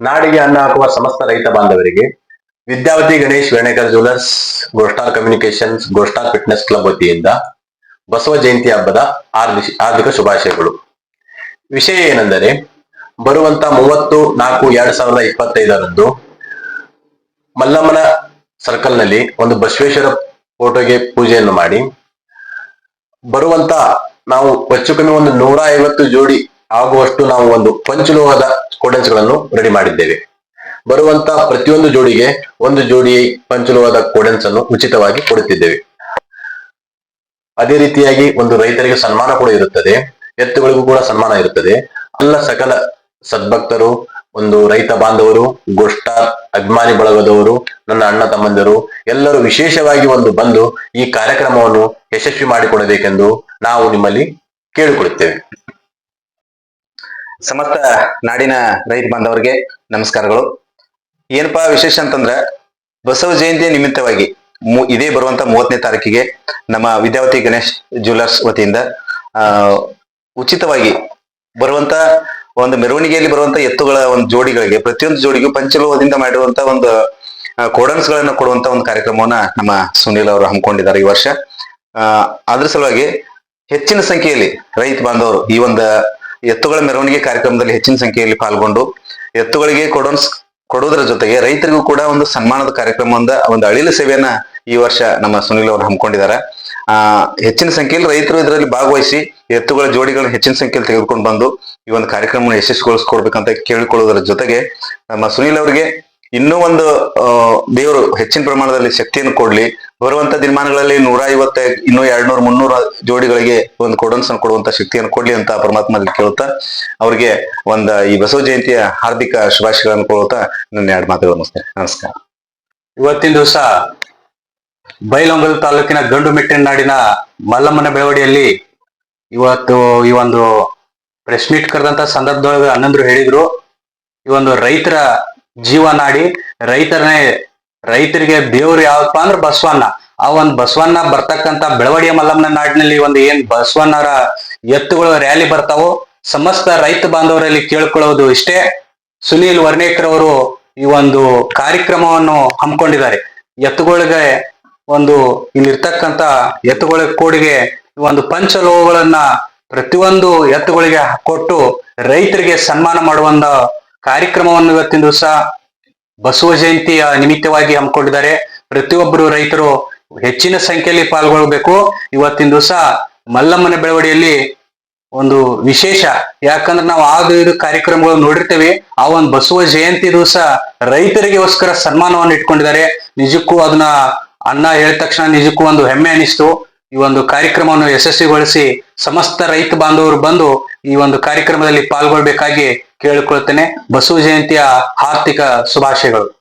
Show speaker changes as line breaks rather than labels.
ನಾಡಿಗೆ ಅನ್ನ ಹಾಕುವ ಸಮಸ್ತ ರೈತ ಬಾಂಧವರಿಗೆ Vidyavati Ganesh Venekar jewellers go star communications go star fitness club ವತಿಯಿಂದ ಬಸವ ಜಯಂತಿ ಹಬ್ಬದ ಆರ್ಥಿಕ ಶುಭಾಶಯಗಳು. ವಿಷಯ ಏನೆಂದರೆ, ಬರುವಂತ ಮೂವತ್ತು ನಾಲ್ಕು ಎರಡ್ ಸಾವಿರದ ಇಪ್ಪತ್ತೈದರಂದು ಮಲ್ಲಮ್ಮನ ಸರ್ಕಲ್ನಲ್ಲಿ ಒಂದು ಬಸವೇಶ್ವರ ಫೋಟೋಗೆ ಪೂಜೆಯನ್ನು ಮಾಡಿ, ಬರುವಂತ ನಾವು ಹೆಚ್ಚು ಕಮ್ಮಿ ಒಂದು ನೂರ ಐವತ್ತು ಜೋಡಿ ಆಗುವಷ್ಟು ನಾವು ಒಂದು ಪಂಚಲೋಹದ ಕೋಡೆನ್ಸ್ಗಳನ್ನು ರೆಡಿ ಮಾಡಿದ್ದೇವೆ. ಬರುವಂತ ಪ್ರತಿಯೊಂದು ಜೋಡಿಗೆ ಒಂದು ಜೋಡಿ ಪಂಚಲುವಾದ ಕೋಡೆನ್ಸ್ ಅನ್ನು ಉಚಿತವಾಗಿ ಕೊಡುತ್ತಿದ್ದೇವೆ. ಅದೇ ರೀತಿಯಾಗಿ ಒಂದು ರೈತರಿಗೆ ಸನ್ಮಾನ ಕೂಡ ಇರುತ್ತದೆ. ಎತ್ತುಗಳಿಗೂ ಕೂಡ ಸನ್ಮಾನ ಇರುತ್ತದೆ. ಅಲ್ಲ ಸಕಲ ಸದ್ಭಕ್ತರು, ಒಂದು ರೈತ ಬಾಂಧವರು ಗೋಷ್ಠಾರ್ ಅಭಿಮಾನಿ ಬಳಗದವರು, ನನ್ನ ಅಣ್ಣ ತಮ್ಮಂದಿರು, ಎಲ್ಲರೂ ವಿಶೇಷವಾಗಿ ಒಂದು ಬಂದು ಈ ಕಾರ್ಯಕ್ರಮವನ್ನು ಯಶಸ್ವಿ ಮಾಡಿಕೊಡಬೇಕೆಂದು ನಾವು ನಿಮ್ಮಲ್ಲಿ ಕೇಳಿಕೊಳ್ಳುತ್ತೇವೆ.
ಸಮಸ್ತ ನಾಡಿನ ರೈತ ಬಾಂಧವರಿಗೆ ನಮಸ್ಕಾರಗಳು. ಏನಪ್ಪಾ ವಿಶೇಷ ಅಂತಂದ್ರ ಬಸವ ಜಯಂತಿ ನಿಮಿತ್ತವಾಗಿ ಇದೇ ಬರುವಂತ ಮೂವತ್ತನೇ ತಾರೀಕಿಗೆ ನಮ್ಮ ವಿದ್ಯಾವತಿ ಗಣೇಶ್ ಜ್ಯುವೆಲರ್ಸ್ ವತಿಯಿಂದ ಉಚಿತವಾಗಿ ಬರುವಂತ ಒಂದು ಮೆರವಣಿಗೆಯಲ್ಲಿ ಬರುವಂತ ಎತ್ತುಗಳ ಒಂದು ಜೋಡಿಗಳಿಗೆ, ಪ್ರತಿಯೊಂದು ಜೋಡಿಗೂ ಪಂಚಲೋಹದಿಂದ ಮಾಡಿರುವಂತ ಒಂದು ಕೋಡನ್ಸ್ ಗಳನ್ನ ಕೊಡುವಂತ ಒಂದು ಕಾರ್ಯಕ್ರಮವನ್ನ ನಮ್ಮ ಸುನೀಲ್ ಅವರು ಹಮ್ಮಿಕೊಂಡಿದ್ದಾರೆ ಈ ವರ್ಷ. ಅದ್ರ ಸಲುವಾಗಿ ಹೆಚ್ಚಿನ ಸಂಖ್ಯೆಯಲ್ಲಿ ರೈತ ಬಾಂಧವರು ಈ ಒಂದು ಎತ್ತುಗಳ ಮೆರವಣಿಗೆ ಕಾರ್ಯಕ್ರಮದಲ್ಲಿ ಹೆಚ್ಚಿನ ಸಂಖ್ಯೆಯಲ್ಲಿ ಪಾಲ್ಗೊಂಡು ಎತ್ತುಗಳಿಗೆ ಕೊಡೋನ್ ಕೊಡೋದ್ರ ಜೊತೆಗೆ ರೈತರಿಗೂ ಕೂಡ ಒಂದು ಸನ್ಮಾನದ ಕಾರ್ಯಕ್ರಮದ ಒಂದು ಅಳಿಲು ಸೇವೆಯನ್ನ ಈ ವರ್ಷ ನಮ್ಮ ಸುನಿಲ್ ಅವರು ಹಮ್ಮಿಕೊಂಡಿದ್ದಾರೆ. ಆ, ಹೆಚ್ಚಿನ ಸಂಖ್ಯೆಯಲ್ಲಿ ರೈತರು ಇದರಲ್ಲಿ ಭಾಗವಹಿಸಿ ಎತ್ತುಗಳ ಜೋಡಿಗಳನ್ನ ಹೆಚ್ಚಿನ ಸಂಖ್ಯೆಯಲ್ಲಿ ತೆಗೆದುಕೊಂಡು ಬಂದು ಈ ಒಂದು ಕಾರ್ಯಕ್ರಮ ಯಶಸ್ವಿಗೊಳಿಸ್ಕೊಡ್ಬೇಕಂತ ಕೇಳಿಕೊಳ್ಳುವುದರ ಜೊತೆಗೆ ನಮ್ಮ ಸುನಿಲ್ ಅವರಿಗೆ ಇನ್ನೂ ಒಂದು ದೇವರು ಹೆಚ್ಚಿನ ಪ್ರಮಾಣದಲ್ಲಿ ಶಕ್ತಿಯನ್ನು ಕೊಡ್ಲಿ. ಬರುವಂತ ದಿನಮಾನಗಳಲ್ಲಿ ನೂರ ಐವತ್ತ ಇನ್ನೂ ಎರಡ್ ನೂರ ಮುನ್ನೂರ ಜೋಡಿಗಳಿಗೆ ಒಂದು ಕೊಡನ್ಸ್ ಕೊಡುವಂತ ಶಕ್ತಿಯನ್ನು ಕೊಡ್ಲಿ ಅಂತ ಪರಮಾತ್ಮ ಕೇಳುತ್ತಾ, ಅವರಿಗೆ ಒಂದ ಈ ಬಸವ ಜಯಂತಿಯ ಹಾರ್ದಿಕ ಶುಭಾಶಯಗಳನ್ನು ಕೊಡುತ್ತಾ ನನ್ನ ಎರಡು ಮಾತುಗಳು ನಮಸ್ಕಾರ.
ಇವತ್ತಿನ ದಿವಸ ಬೈಲೊಂಗಲ್ ತಾಲೂಕಿನ ಗಂಡು ಮೆಟ್ಟಿನ ನಾಡಿನ ಮಲ್ಲಮ್ಮನ ಬೆಳವಡಿಯಲ್ಲಿ ಇವತ್ತು ಈ ಒಂದು ಪ್ರೆಸ್ ಮೀಟ್ ಕರೆದಂತ ಸಂದರ್ಭದೊಳಗೆ ಹನ್ನೊಂದ್ರು ಹೇಳಿದ್ರು. ಈ ಒಂದು ರೈತರ ಜೀವ ನಾಡಿ ರೈತರನೇ ರೈತರಿಗೆ ದೇವ್ರು ಯಾವಪ್ಪ ಅಂದ್ರೆ ಬಸವಣ್ಣ. ಆ ಒಂದು ಬಸವಣ್ಣ ಬರ್ತಕ್ಕಂತ ಬೆಳವಡಿಯ ಮಲ್ಲಮ್ಮನ ನಾಡಿನಲ್ಲಿ ಒಂದು ಏನ್ ಬಸವಣ್ಣರ ಎತ್ತುಗಳು ರ್ಯಾಲಿ ಬರ್ತಾವೋ, ಸಮಸ್ತ ರೈತ ಬಾಂಧವರಲ್ಲಿ ಕೇಳ್ಕೊಳ್ಳೋದು ಇಷ್ಟೇ. ಸುನೀಲ್ ವರ್ಣೇಕರ್ ಅವರು ಈ ಒಂದು ಕಾರ್ಯಕ್ರಮವನ್ನು ಹಮ್ಮಿಕೊಂಡಿದ್ದಾರೆ. ಎತ್ತುಗಳಿಗೆ ಒಂದು ಇಲ್ಲಿರ್ತಕ್ಕಂತ ಎತ್ತುಗಳ ಕೋಡಿಗೆ ಒಂದು ಪಂಚಲೋಹಗಳನ್ನ ಪ್ರತಿಯೊಂದು ಎತ್ತುಗಳಿಗೆ ಕೊಟ್ಟು ರೈತರಿಗೆ ಸನ್ಮಾನ ಮಾಡುವಂತ ಕಾರ್ಯಕ್ರಮವನ್ನು ಇವತ್ತಿನ ದಿವಸ ಬಸವ ಜಯಂತಿಯ ನಿಮಿತ್ತವಾಗಿ ಹಮ್ಮಿಕೊಂಡಿದ್ದಾರೆ. ಪ್ರತಿಯೊಬ್ಬರು ರೈತರು ಹೆಚ್ಚಿನ ಸಂಖ್ಯೆಯಲ್ಲಿ ಪಾಲ್ಗೊಳ್ಳಬೇಕು. ಇವತ್ತಿನ ದಿವಸ ಮಲ್ಲಮ್ಮನ ಬೆಳವಡಿಯಲ್ಲಿ ಒಂದು ವಿಶೇಷ. ಯಾಕಂದ್ರೆ ನಾವು ಆಗ ಇದು ಕಾರ್ಯಕ್ರಮಗಳು ನೋಡಿರ್ತೇವೆ. ಆ ಒಂದು ಬಸವ ಜಯಂತಿ ದಿವಸ ರೈತರಿಗೋಸ್ಕರ ಸನ್ಮಾನವನ್ನು ಇಟ್ಕೊಂಡಿದ್ದಾರೆ. ನಿಜಕ್ಕೂ ಅದನ್ನ ಅಣ್ಣ ಹೇಳಿದ ತಕ್ಷಣ ನಿಜಕ್ಕೂ ಒಂದು ಹೆಮ್ಮೆ ಅನಿಸ್ತು. ಈ ಒಂದು ಕಾರ್ಯಕ್ರಮವನ್ನು ಯಶಸ್ವಿಗೊಳಿಸಿ ಸಮಸ್ತ ರೈತ ಬಾಂಧವರು ಬಂದು ಈ ಒಂದು ಕಾರ್ಯಕ್ರಮದಲ್ಲಿ ಪಾಲ್ಗೊಳ್ಬೇಕಾಗಿ ಕೇಳಿಕೊಳ್ತೇನೆ ಬಸವ ಜಯಂತಿಯ ಆರ್ಥಿಕ ಶುಭಾಶಯಗಳು.